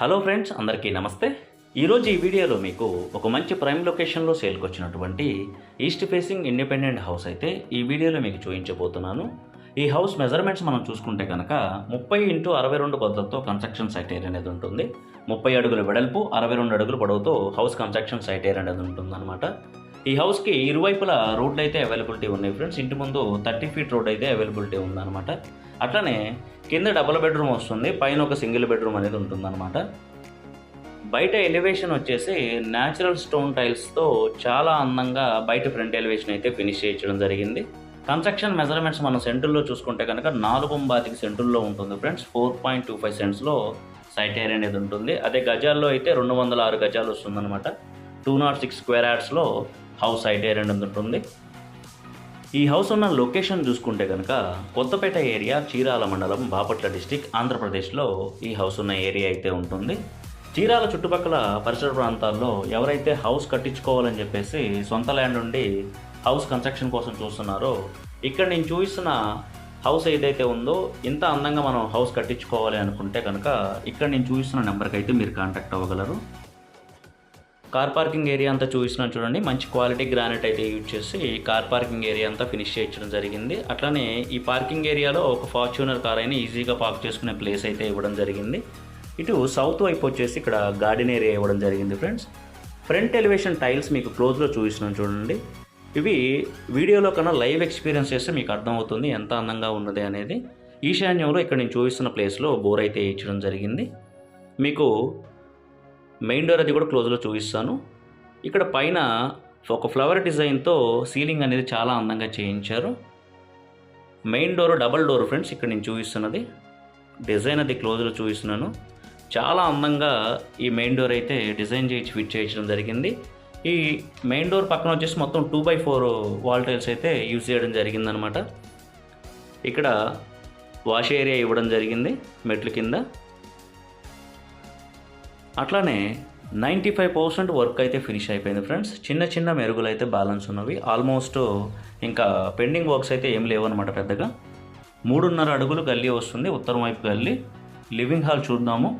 Hello friends అందరికీ నమస్తే. ఈరోజు ఈ వీడియోలో మీకు ఒక మంచి ప్రైమ్ లొకేషన్లో సేల్కి వచ్చినటువంటి ఈస్ట్ ఫేసింగ్ ఇండిపెండెంట్ హౌస్ అయితే ఈ వీడియోలో మీకు చూపించబోతున్నాను. ఈ హౌస్ మెజర్మెంట్స్ మనం చూసుకుంటే కనుక ముప్పై ఇంటూ అరవై రెండు పద్ధతితో కన్స్ట్రక్షన్ సైట్ ఏరియా అనేది ఉంటుంది. ముప్పై అడుగుల వెడల్పు అరవై రెండు అడుగుల పొడవుతో హౌస్ కన్స్ట్రక్షన్ సైట్ ఏరియా అనేది ఉంటుందన్నమాట. ఈ హౌస్కి ఇరువైపులా రోడ్లు అయితే అవైలబిలిటీ ఉన్నాయి ఫ్రెండ్స్. ఇంటి ముందు థర్టీ ఫీట్ రోడ్ అయితే అవైలబిలిటీ ఉందన్నమాట. అట్లనే కింద డబుల్ బెడ్రూమ్ వస్తుంది పైన ఒక సింగిల్ బెడ్రూమ్ అనేది ఉంటుందన్నమాట. బయట ఎలివేషన్ వచ్చేసి న్యాచురల్ స్టోన్ టైల్స్తో చాలా అందంగా బయట ఫ్రంట్ ఎలివేషన్ అయితే ఫినిష్ చేయించడం జరిగింది. కన్స్ట్రక్షన్ మెజర్మెంట్స్ మనం సెంటుల్లో చూసుకుంటే కనుక నాలుగు బాతికి సెంటుల్లో ఉంటుంది friends. Four point two five సెంట్స్లో site area అనేది ఉంటుంది. అదే గజాల్లో అయితే రెండు వందల ఆరు గజాలు వస్తుందన్నమాట. టూ నాట్ సిక్స్ స్క్వేర్ యార్డ్స్లో హౌస్ సైట్ ఏరియా అనేది ఉంటుంది. ఈ హౌస్ ఉన్న లొకేషన్ చూసుకుంటే కనుక కొత్తపేట ఏరియా చీరాల మండలం బాపట్ల డిస్టిక్ ఆంధ్రప్రదేశ్లో ఈ హౌస్ ఉన్న ఏరియా అయితే ఉంటుంది. చీరాల చుట్టుపక్కల పరిసర ప్రాంతాల్లో ఎవరైతే హౌస్ కట్టించుకోవాలని చెప్పేసి సొంత ల్యాండ్ ఉండి హౌస్ కన్స్ట్రక్షన్ కోసం చూస్తున్నారో ఇక్కడ నేను చూపిస్తున్న హౌస్ ఏదైతే ఉందో ఇంత అందంగా మనం హౌస్ కట్టించుకోవాలి అనుకుంటే కనుక ఇక్కడ నేను చూపిస్తున్న నెంబర్కి అయితే మీరు కాంటాక్ట్ అవ్వగలరు. కార్ పార్కింగ్ ఏరియా అంతా చూసినా చూడండి మంచి క్వాలిటీ గ్రానైట్ అయితే యూజ్ చేసి కార్ పార్కింగ్ ఏరియా అంతా ఫినిష్ చేయించడం జరిగింది. అట్లానే ఈ పార్కింగ్ ఏరియాలో ఒక ఫార్చ్యూనర్ కార్ అయినా ఈజీగా పార్క్ చేసుకునే ప్లేస్ అయితే ఇవ్వడం జరిగింది. ఇటు సౌత్ వైపు వచ్చేసి ఇక్కడ గార్డెన్ ఏరియా ఇవ్వడం జరిగింది ఫ్రెండ్స్. ఫ్రంట్ ఎలివేషన్ టైల్స్ మీకు క్లోజ్లో చూపిస్తున్నాం చూడండి. ఇవి వీడియోలో కన్నా లైవ్ ఎక్స్పీరియన్స్ చేస్తే మీకు అర్థమవుతుంది ఎంత అందంగా ఉన్నది అనేది. ఈశాన్యంలో ఇక్కడ నేను చూపిస్తున్న ప్లేస్లో బోర్ అయితే ఇచ్చడం జరిగింది. మీకు మెయిన్ డోర్ అది కూడా క్లోజ్లో చూపిస్తాను. ఇక్కడ పైన ఒక ఫ్లవర్ డిజైన్తో సీలింగ్ అనేది చాలా అందంగా చేయించారు. Main door double door friends ఇక్కడ నేను చూపిస్తున్నది. డిజైన్ అది క్లోజ్లో చూపిస్తున్నాను. చాలా అందంగా ఈ మెయిన్ డోర్ అయితే డిజైన్ చేయించి ఫిట్ చేయించడం జరిగింది. ఈ మెయిన్ డోర్ పక్కన వచ్చేసి మొత్తం two by four wall tiles అయితే యూజ్ చేయడం జరిగిందనమాట. ఇక్కడ వాష్ ఏరియా ఇవ్వడం జరిగింది మెట్ల కింద. అట్లానే నైంటీ ఫైవ్ పర్సెంట్ వర్క్ అయితే ఫినిష్ అయిపోయింది ఫ్రెండ్స్ చిన్న చిన్న మెరుగులు అయితే బ్యాలెన్స్ ఉన్నవి. ఆల్మోస్ట్ ఇంకా పెండింగ్ వర్క్స్ అయితే ఏం లేవన్నమాట పెద్దగా. మూడున్నర అడుగులు గల్లీ వస్తుంది ఉత్తరం వైపు గల్లీ. లివింగ్ హాల్ చూద్దాము.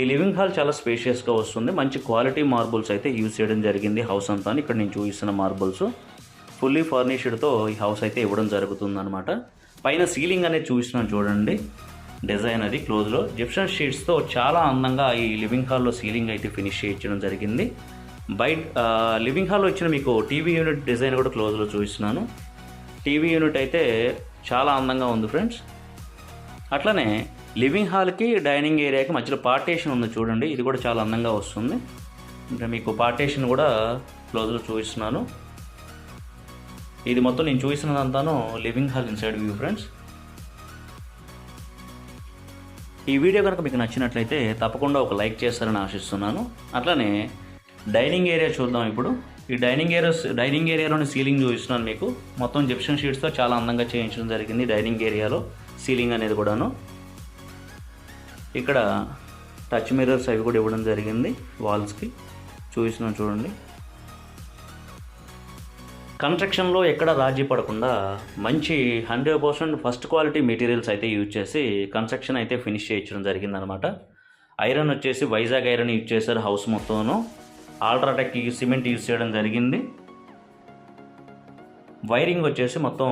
ఈ లివింగ్ హాల్ చాలా స్పేషియస్గా వస్తుంది. మంచి క్వాలిటీ మార్బుల్స్ అయితే యూజ్ చేయడం జరిగింది హౌస్ అంతా ఇక్కడ నేను చూపిస్తున్న మార్బుల్స్ ఫుల్లీ ఫర్నిష్డ్తో ఈ హౌస్ అయితే ఇవ్వడం జరుగుతుందన్నమాట. పైన సీలింగ్ అనేది చూపిస్తున్నాను చూడండి. డిజైన్ అది క్లోజ్లో జిప్షన్ షీట్స్తో చాలా అందంగా ఈ లివింగ్ హాల్లో సీలింగ్ అయితే ఫినిష్ చేయించడం జరిగింది. బయట లివింగ్ హాల్లో ఇచ్చిన మీకు టీవీ యూనిట్ డిజైన్ కూడా క్లోజ్లో చూపిస్తున్నాను. టీవీ యూనిట్ అయితే చాలా అందంగా ఉంది ఫ్రెండ్స్ అట్లనే లివింగ్ హాల్కి డైనింగ్ ఏరియాకి మధ్యలో పార్టేషన్ ఉంది చూడండి. ఇది కూడా చాలా అందంగా వస్తుంది. ఇంకా మీకు పార్టేషన్ కూడా క్లోజ్లో చూపిస్తున్నాను. ఇది మొత్తం నేను చూసినదంతాను living hall inside view friends ఈ వీడియో కనుక మీకు నచ్చినట్లయితే తప్పకుండా ఒక లైక్ చేస్తారని ఆశిస్తున్నాను. అట్లనే డైనింగ్ ఏరియా చూద్దాం ఇప్పుడు. ఈ డైనింగ్ ఏరియా డైనింగ్ ఏరియాలోని సీలింగ్ చూపిస్తున్నాను మీకు. మొత్తం జిప్షన్ షీట్స్తో చాలా అందంగా చేయించడం జరిగింది డైనింగ్ ఏరియాలో సీలింగ్ అనేది కూడాను. ఇక్కడ టచ్ మిర్రర్స్ అవి కూడా ఇవ్వడం జరిగింది వాల్స్కి. చూపిస్తున్నాను చూడండి. కన్స్ట్రక్షన్లో ఎక్కడ రాజీ పడకుండా మంచి hundred percent first quality materials అయితే యూజ్ చేసి కన్స్ట్రక్షన్ అయితే ఫినిష్ చేయించడం జరిగిందనమాట ఐరన్ వచ్చేసి వైజాగ్ ఐరన్ యూజ్ చేశారు హౌస్ మొత్తంలో ఆల్ట్రాటెక్ సిమెంట్ యూజ్ చేయడం జరిగింది. వైరింగ్ వచ్చేసి మొత్తం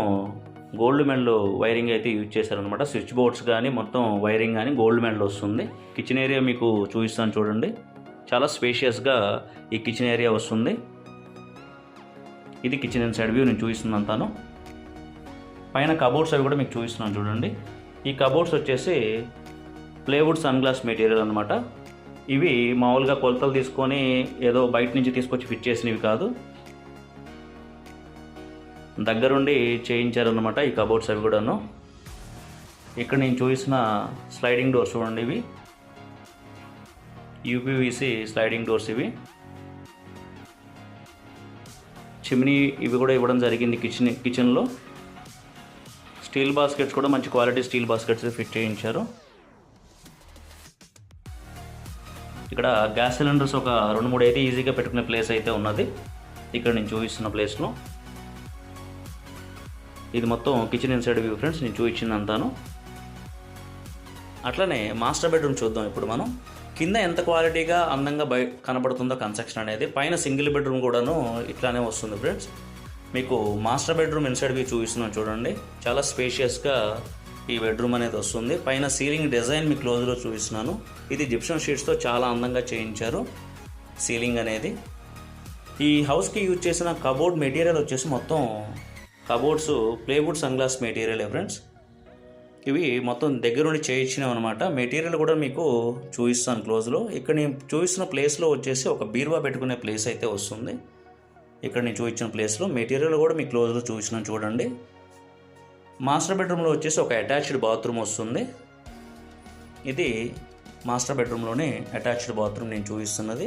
గోల్డ్ మెడల్ వైరింగ్ అయితే యూజ్ చేశారనమాట స్విచ్ బోర్డ్స్ కానీ మొత్తం వైరింగ్ కానీ గోల్డ్ మెడల్ వస్తుంది. కిచెన్ ఏరియా మీకు చూపిస్తాను చూడండి. చాలా స్పేషియస్గా ఈ కిచెన్ ఏరియా వస్తుంది. ఇది కిచెన్ ఇన్ సైడ్ వ్యూ నేను చూపిస్తున్నాను అంతాను పైన కబోర్డ్స్ అవి కూడా మీకు చూపిస్తున్నాను చూడండి. ఈ కబోర్డ్స్ వచ్చేసి ప్లేవుడ్ సన్ గ్లాస్ మెటీరియల్ అనమాట ఇవి మామూలుగా కొలతలు తీసుకొని ఏదో బయట నుంచి తీసుకొచ్చి ఫిట్ చేసినవి కాదు. దగ్గరుండి చేయించారనమాట ఈ కబోర్డ్స్ అవి కూడాను. ఇక్కడ నేను చూసిన స్లైడింగ్ డోర్స్ చూడండి ఇవి. యూపీవీసీ స్లైడింగ్ డోర్స్ ఇవి. చిమ్నీ ఇవి కూడా ఇవ్వడం జరిగింది కిచెన్ కిచెన్లో. స్టీల్ బాస్కెట్స్ కూడా మంచి క్వాలిటీ స్టీల్ బాస్కెట్స్ ఫిట్ చేయించారు. ఇక్కడ గ్యాస్ సిలిండర్స్ ఒక రెండు మూడు అయితే ఈజీగా పెట్టుకునే ప్లేస్ అయితే ఉన్నది. ఇక్కడ నేను చూపిస్తున్న ప్లేస్లో. ఇది మొత్తం కిచెన్ ఇన్సైడ్ వ్యూ ఫ్రెండ్స్ నేను చూపించింది అంతాను అట్లనే మాస్టర్ బెడ్రూమ్ చూద్దాం ఇప్పుడు మనం. కింద ఎంత క్వాలిటీగా అందంగా బయ కనబడుతుందో కన్స్ట్రక్షన్ అనేది పైన సింగిల్ బెడ్రూమ్ కూడాను ఇట్లానే వస్తుంది ఫ్రెండ్స్. మీకు మాస్టర్ బెడ్రూమ్ ఇన్సైడ్కి చూపిస్తున్నాను చూడండి. చాలా స్పేషియస్గా ఈ బెడ్రూమ్ అనేది వస్తుంది. పైన సీలింగ్ డిజైన్ మీ క్లోజ్లో చూపిస్తున్నాను. ఇది జిప్షన్ షీట్స్తో చాలా అందంగా చేయించారు సీలింగ్ అనేది. ఈ హౌస్కి యూజ్ చేసిన కబోర్డ్ మెటీరియల్ వచ్చేసి మొత్తం cupboards plywood sunglass material friends. ఇవి మొత్తం దగ్గరుండి చేయించినాం అనమాట మెటీరియల్ కూడా మీకు చూపిస్తాను క్లోజ్లో ఇక్కడ నేను చూపిస్తున్న ప్లేస్లో వచ్చేసి ఒక బీరువా పెట్టుకునే ప్లేస్ అయితే వస్తుంది. ఇక్కడ నేను చూపించిన ప్లేస్లో మెటీరియల్ కూడా మీ క్లోజ్లో చూపించినాను చూడండి. మాస్టర్ బెడ్రూమ్లో వచ్చేసి ఒక అటాచ్డ్ బాత్రూమ్ వస్తుంది. ఇది మాస్టర్ బెడ్రూమ్లోనే అటాచ్డ్ బాత్రూమ్ నేను చూపిస్తున్నది.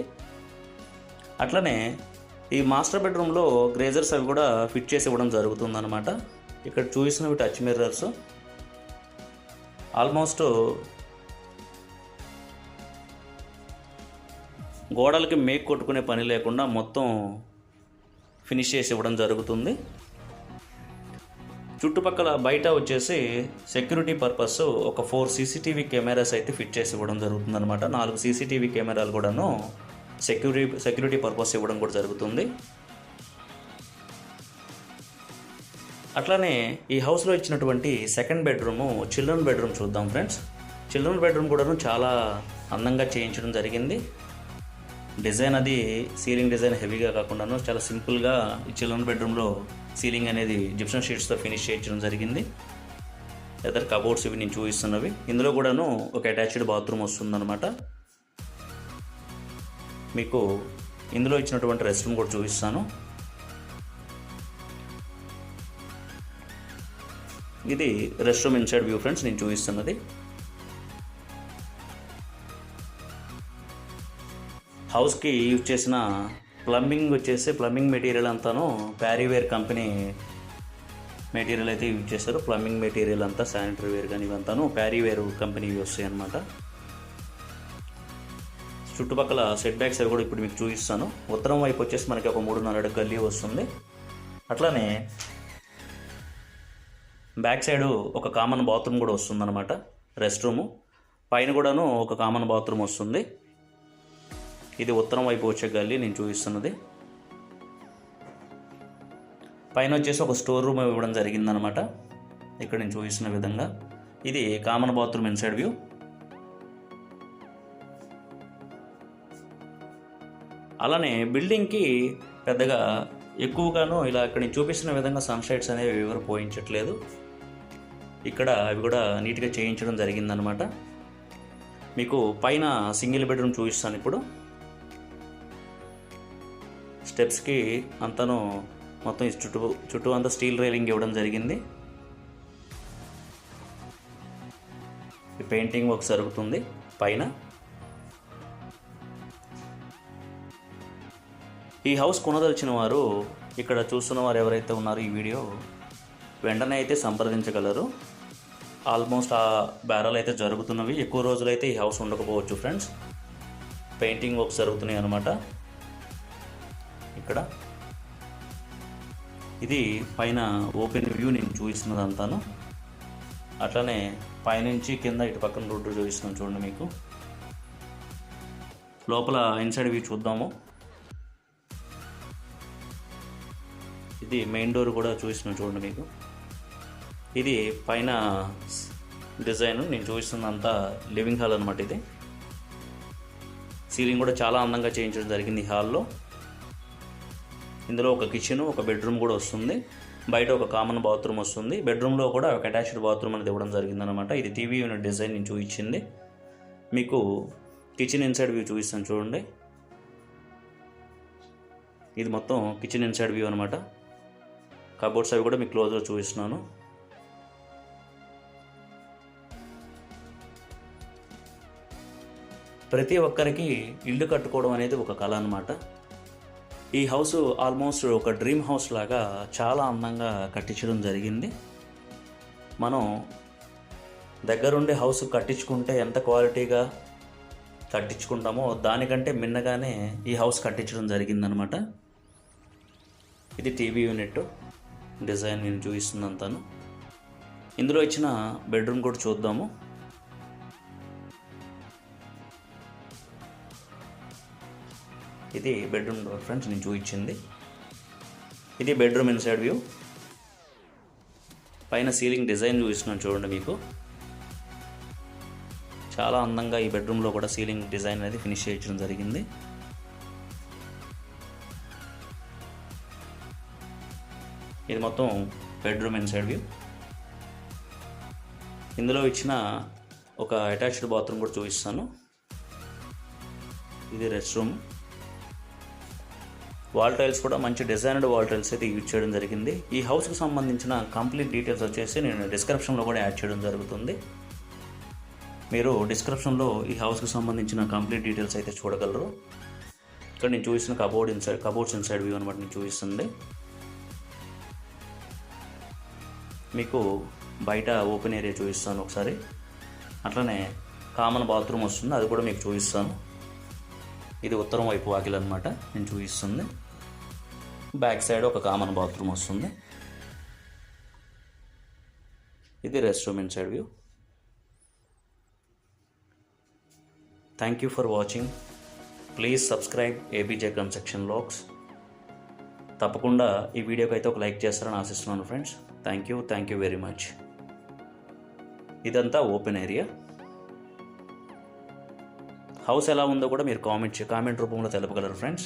అట్లనే ఈ మాస్టర్ బెడ్రూమ్లో గ్రేజర్స్ అవి కూడా ఫిట్ చేసి ఇవ్వడం జరుగుతుందన్నమాట. ఇక్కడ చూపిస్తున్నవి టచ్ మిర్రర్స్. ఆల్మోస్ట్ గోడలకి మేక్ కొట్టుకునే పని లేకుండా మొత్తం ఫినిష్ చేసి ఇవ్వడం జరుగుతుంది. చుట్టుపక్కల బయట వచ్చేసి సెక్యూరిటీ పర్పస్ ఒక ఫోర్ సీసీటీవీ కెమెరాస్ అయితే ఫిట్ చేసి ఇవ్వడం జరుగుతుంది అనమాట నాలుగు సీసీటీవీ కెమెరాలు కూడాను సెక్యూరిటీ సెక్యూరిటీ పర్పస్ ఇవ్వడం కూడా జరుగుతుంది. అట్లానే ఈ హౌస్లో ఇచ్చినటువంటి సెకండ్ బెడ్రూము చిల్డ్రన్ బెడ్రూమ్ చూద్దాం ఫ్రెండ్స్. చిల్డ్రన్ బెడ్రూమ్ కూడాను చాలా అందంగా చేయించడం జరిగింది. డిజైన్ అది సీలింగ్ డిజైన్ హెవీగా కాకుండాను చాలా సింపుల్గా ఈ చిల్డ్రన్ బెడ్రూమ్లో సీలింగ్ అనేది జిప్షన్ షీట్స్తో ఫినిష్ చేయించడం జరిగింది. ఎదర్ కబోర్డ్స్ ఇవి నేను చూపిస్తున్నవి. ఇందులో కూడాను ఒక అటాచ్డ్ బాత్రూమ్ వస్తుందన్నమాట. మీకు ఇందులో ఇచ్చినటువంటి రెస్ట్ రూమ్ కూడా చూపిస్తాను. ఇది rest room inside view friends నేను చూపిస్తున్నది. హౌస్కి యూజ్ చేసిన ప్లంబింగ్ వచ్చేసి ప్లంబింగ్ మెటీరియల్ అంతాను ప్యారీవేర్ కంపెనీ మెటీరియల్ అయితే యూజ్ చేస్తారు ప్లంబింగ్ మెటీరియల్ అంతా శానిటరీ వేర్ కానీ ఇవంతాను ప్యారీవేర్ కంపెనీ వస్తాయి అనమాట చుట్టుపక్కల సెట్ బ్యాక్స్ అవి కూడా ఇప్పుడు మీకు చూపిస్తాను. ఉత్తరం వైపు వచ్చేసి మనకి ఒక మూడున్నర గల్లీ వస్తుంది. అట్లానే బ్యాక్ సైడ్ ఒక కామన్ బాత్రూమ్ కూడా వస్తుందన్నమాట. Rest room. పైన కూడాను ఒక కామన్ బాత్రూమ్ వస్తుంది. ఇది ఉత్తరం వైపు వచ్చే గల్లీ నేను చూపిస్తున్నది. పైన వచ్చేసి ఒక స్టోర్ రూమ్ ఇవ్వడం జరిగిందనమాట ఇక్కడ నేను చూపిస్తున్న విధంగా. ఇది కామన్ బాత్రూమ్ ఇన్సైడ్ వ్యూ. అలానే బిల్డింగ్కి పెద్దగా ఎక్కువగాను ఇలా ఇక్కడ నేను చూపిస్తున్న విధంగా సన్షైట్స్ అనేవి ఎవరు పోయించట్లేదు. ఇక్కడ అవి కూడా నీట్గా చేయించడం జరిగిందనమాట మీకు పైన సింగిల్ బెడ్రూమ్ చూపిస్తాను ఇప్పుడు. స్టెప్స్కి అంతను మొత్తం ఈ చుట్టూ చుట్టూ అంతా స్టీల్ రైలింగ్ ఇవ్వడం జరిగింది. ఈ పెయింటింగ్ వర్క్ జరుగుతుంది పైన. ఈ హౌస్ కొనదలిచిన వారు ఇక్కడ చూస్తున్న వారు ఎవరైతే ఉన్నారో ఈ వీడియో వెంటనే అయితే సంప్రదించగలరు. ఆల్మోస్ట్ ఆ బేరాలు అయితే జరుగుతున్నవి. ఎక్కువ రోజులైతే ఈ హౌస్ ఉండకపోవచ్చు ఫ్రెండ్స్. పెయింటింగ్ వర్క్స్ జరుగుతున్నాయి అనమాట ఇక్కడ. ఇది పైన ఓపెన్ వ్యూ నేను చూపిస్తున్నది అంతాను అట్లనే పైనుంచి కింద ఇటు పక్కన రోడ్డు చూపిస్తున్నాను చూడండి మీకు. లోపల ఇన్సైడ్ వ్యూ చూద్దాము. ఇది మెయిన్ డోర్ కూడా చూపిస్తున్నాను చూడండి మీకు. ఇది పైన డిజైన్ నేను చూపిస్తుందంతా లివింగ్ హాల్ అనమాట ఇది. సీలింగ్ కూడా చాలా అందంగా చేయించడం జరిగింది ఈ హాల్లో. ఇందులో ఒక కిచెన్ ఒక బెడ్రూమ్ కూడా వస్తుంది. బయట ఒక కామన్ బాత్రూమ్ వస్తుంది. బెడ్రూమ్లో కూడా ఒక అటాచ్డ్ బాత్రూమ్ అనేది ఇవ్వడం జరిగిందనమాట ఇది టీవీ యూనిట్ డిజైన్ నేను చూపించింది. మీకు కిచెన్ ఇన్సైడ్ వ్యూ చూపిస్తాను చూడండి. ఇది మొత్తం కిచెన్ ఇన్సైడ్ వ్యూ అనమాట కబోర్డ్స్ అవి కూడా మీకు క్లోజ్లో చూపిస్తున్నాను. ప్రతి ఒక్కరికి ఇల్లు కట్టుకోవడం అనేది ఒక కళ అనమాట ఈ హౌస్ ఆల్మోస్ట్ ఒక డ్రీమ్ హౌస్ లాగా చాలా అందంగా కట్టించడం జరిగింది. మనం దగ్గరుండి హౌస్ కట్టించుకుంటే ఎంత క్వాలిటీగా కట్టించుకుంటామో దానికంటే మిన్నగానే ఈ హౌస్ కట్టించడం జరిగిందనమాట ఇది టీవీ యూనిట్ డిజైన్ నేను చూపిస్తుందంతాను ఇందులో ఇచ్చిన బెడ్రూమ్ కూడా చూద్దాము. ఇది బెడ్రూమ్ డోర్ ఫ్రెండ్స్ నేను చూపించింది. ఇది బెడ్రూమ్ ఇన్సైడ్ వ్యూ పైన సీలింగ్ డిజైన్ చూపిస్తున్నాను చూడండి మీకు. చాలా అందంగా ఈ బెడ్రూమ్లో కూడా సీలింగ్ డిజైన్ అనేది ఫినిష్ చేయించడం జరిగింది. ఇది మొత్తం బెడ్రూమ్ ఇన్సైడ్ వ్యూ ఇందులో ఇచ్చిన ఒక అటాచ్డ్ బాత్రూమ్ కూడా చూపిస్తాను. ఇది రెస్ట్ రూమ్ వాల్ టైల్స్ కూడా మంచి డిజైన్డ్ వాల్ టైల్స్ అయితే యూజ్ చేయడం జరిగింది. ఈ హౌస్కి సంబంధించిన కంప్లీట్ డీటెయిల్స్ వచ్చేసి నేను డిస్క్రిప్షన్లో కూడా యాడ్ చేయడం జరుగుతుంది. మీరు డిస్క్రిప్షన్లో ఈ హౌస్కి సంబంధించిన కంప్లీట్ డీటెయిల్స్ అయితే చూడగలరు. ఇక్కడ నేను చూసిన cupboard inside cupboards inside view అనమాట నేను చూపిస్తుంది. మీకు బయట ఓపెన్ ఏరియా చూపిస్తాను ఒకసారి. అట్లనే కామన్ బాత్రూమ్ వస్తుంది అది కూడా మీకు చూపిస్తాను. ఇది ఉత్తరం వైపు వాకిల్ అనమాట నేను చూపిస్తుంది. బ్యాక్ సైడ్ ఒక కామన్ బాత్రూమ్ వస్తుంది. ఇది rest room inside view thank you for watching please subscribe A B J construction lakhs తప్పకుండా ఈ వీడియోకి అయితే ఒక లైక్ చేస్తారని ఆశిస్తున్నాను friends thank you thank you very much ఇదంతా ఓపెన్ ఏరియా హౌస్ ఎలా ఉందో కూడా మీరు కామెంట్ కామెంట్ రూపంలో తెలపగలరు friends